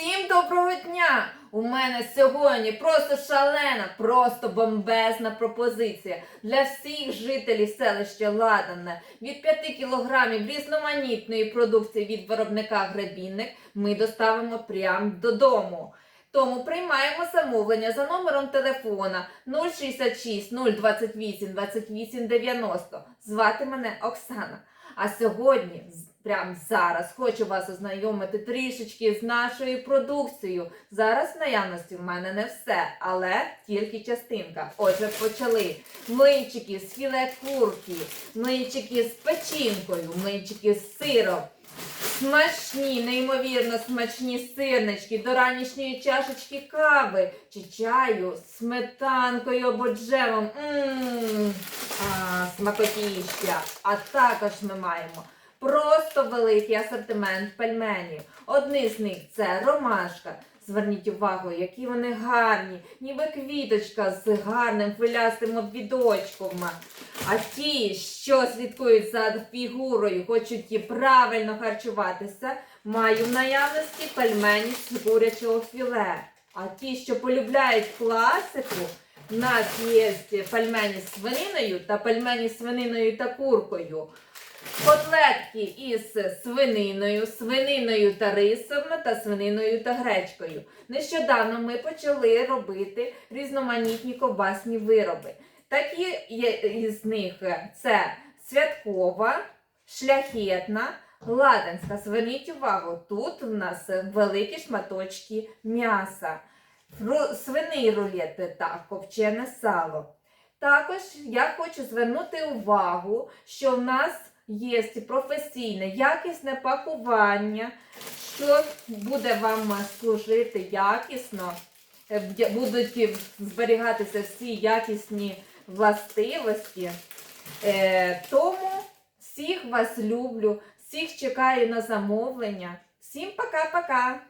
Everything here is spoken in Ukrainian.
Всім доброго дня! У мене сьогодні просто шалена, просто бомбезна пропозиція для всіх жителів селища Ладане. Від 5 кілограмів різноманітної продукції від виробника Гребінник ми доставимо прямо додому. Тому приймаємо замовлення за номером телефона 066 028 28 90. Звати мене Оксана. А сьогодні, прямо зараз, хочу вас ознайомити трішечки з нашою продукцією. Зараз наявності в мене не все, але тільки частинка. Отже, почали. Млинчики з філе курки, млинчики з печінкою, млинчики з сиром. Смачні, неймовірно смачні сирнички до ранішньої чашечки кави чи чаю з сметанкою або джемом. Мм, а, смакотіща. А також ми маємо просто великий асортимент пельменів. Одні з них це ромашка. Зверніть увагу, які вони гарні, ніби квіточка з гарним хвилястим обвідочком. А ті, що слідкують за фігурою, хочуть правильно харчуватися, маю в наявності пельмені з курячого філе. А ті, що полюбляють класику, в нас є пельмені з свининою та пельмені з свининою та куркою. Котлетки із свининою, свининою та рисом та свининою та гречкою. Нещодавно ми почали робити різноманітні ковбасні вироби. Такі є із них це святкова, шляхетна, ладанська. Зверніть увагу, тут у нас великі шматочки м'яса, свиний рулет та копчене сало. Також я хочу звернути увагу, що в нас є професійне, якісне пакування, що буде вам служити якісно. Е, Будуть зберігатися всі якісні властивості. Е, тому всіх вас люблю, всіх чекаю на замовлення. Всім пока-пока!